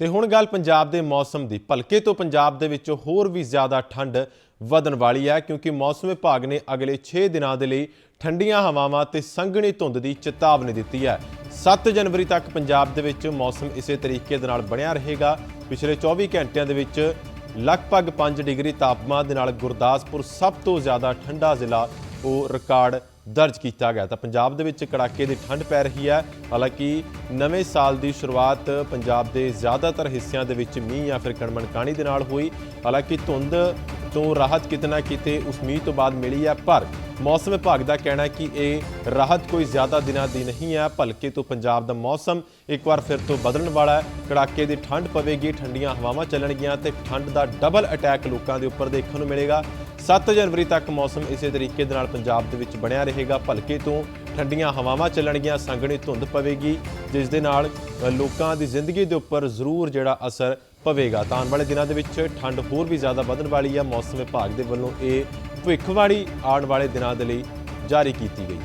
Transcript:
ਤੇ ਹੁਣ ਗੱਲ ਪੰਜਾਬ ਦੇ ਮੌਸਮ ਦੀ। ਭਲਕੇ ਤੋਂ ਪੰਜਾਬ ਦੇ ਵਿੱਚ ਹੋਰ ਵੀ ਜ਼ਿਆਦਾ ਠੰਡ ਵਧਣ ਵਾਲੀ ਹੈ, ਕਿਉਂਕਿ ਮੌਸਮ ਵਿਭਾਗ ਨੇ ਅਗਲੇ 6 ਦਿਨਾਂ ਦੇ ਲਈ ਠੰਡੀਆਂ ਹਵਾਵਾਂ ਤੇ ਸੰਘਣੀ ਧੁੰਦ ਦੀ ਚੇਤਾਵਨੀ ਦਿੱਤੀ ਹੈ। 7 ਜਨਵਰੀ ਤੱਕ ਪੰਜਾਬ ਦੇ ਵਿੱਚ ਮੌਸਮ ਇਸੇ ਤਰੀਕੇ ਦੇ ਨਾਲ ਬਣਿਆ ਰਹੇਗਾ। ਪਿਛਲੇ 24 ਘੰਟਿਆਂ ਦੇ ਵਿੱਚ ਲਗਭਗ 5 ਡਿਗਰੀ ਤਾਪਮਾਨ ਦੇ ਨਾਲ ਗੁਰਦਾਸਪੁਰ ਸਭ ਤੋਂ ਜ਼ਿਆਦਾ ਠੰਡਾ ਜ਼ਿਲ੍ਹਾ ਉਹ ਰਿਕਾਰਡ ਦਰਜ ਕੀਤਾ ਗਿਆ। ਤਾਂ ਪੰਜਾਬ ਦੇ ਵਿੱਚ ਕੜਾਕੇ ਦੀ ਠੰਡ ਪੈ ਰਹੀ ਹੈ। ਹਾਲਾਂਕਿ ਨਵੇਂ ਸਾਲ ਦੀ ਸ਼ੁਰੂਆਤ ਪੰਜਾਬ ਦੇ ਜ਼ਿਆਦਾਤਰ ਹਿੱਸਿਆਂ ਦੇ ਵਿੱਚ ਮੀਂਹ ਜਾਂ ਫਿਰ ਕਣਮਣਕਾਣੀ ਦੇ ਨਾਲ ਹੋਈ। ਹਾਲਾਂਕਿ ਧੁੰਦ ਤੋਂ ਰਾਹਤ ਕਿਤਨਾ ਕਿਤੇ ਉਸ ਮੀਂਹ ਤੋਂ ਬਾਅਦ ਮਿਲੀ ਹੈ, ਪਰ ਮੌਸਮ ਵਿਭਾਗ ਦਾ ਕਹਿਣਾ ਹੈ ਕਿ ਇਹ ਰਾਹਤ ਕੋਈ ਜ਼ਿਆਦਾ ਦਿਨਾਂ ਦੀ ਨਹੀਂ ਹੈ, ਭਲਕੇ ਤੋਂ ਪੰਜਾਬ ਦਾ ਮੌਸਮ ਇੱਕ ਵਾਰ ਫਿਰ ਤੋਂ ਬਦਲਣ ਵਾਲਾ ਹੈ। ਕੜਾਕੇ ਦੀ ਠੰਡ ਪਵੇਗੀ, ਠੰਡੀਆਂ ਹਵਾਵਾਂ ਚੱਲਣਗੀਆਂ ਤੇ ਠੰਡ ਦਾ ਡਬਲ ਅਟੈਕ ਲੋਕਾਂ ਦੇ ਉੱਪਰ ਦੇਖਣ ਨੂੰ ਮਿਲੇਗਾ। 7 ਜਨਵਰੀ ਤੱਕ ਮੌਸਮ ਇਸੇ ਤਰੀਕੇ ਦੇ ਨਾਲ ਪੰਜਾਬ ਦੇ ਵਿੱਚ ਬਣਿਆ ਰਹੇਗਾ, ਭਲਕੇ ਤੋਂ ਠੰਡੀਆਂ ਹਵਾਵਾਂ ਚੱਲਣਗੀਆਂ, ਸੰਘਣੀ ਧੁੰਦ ਪਵੇਗੀ, ਜਿਸ ਦੇ ਨਾਲ ਲੋਕਾਂ ਦੀ ਜ਼ਿੰਦਗੀ ਦੇ ਉੱਪਰ ਜ਼ਰੂਰ ਜਿਹੜਾ ਅਸਰ ਪਵੇਗਾ। ਤਾਂ ਆਉਣ ਵਾਲੇ ਦਿਨਾਂ ਦੇ ਵਿੱਚ ਠੰਡ ਹੋਰ ਵੀ ਜ਼ਿਆਦਾ ਵਧਣ ਵਾਲੀ ਹੈ ਮੌਸਮ ਵਿਭਾਗ ਦੇ ਵੱਲੋਂ ਇਹ ਭਵਿੱਖਬਾਣੀ ਆਉਣ ਵਾਲੇ ਦਿਨਾਂ ਦੇ ਲਈ ਜਾਰੀ ਕੀਤੀ ਗਈ।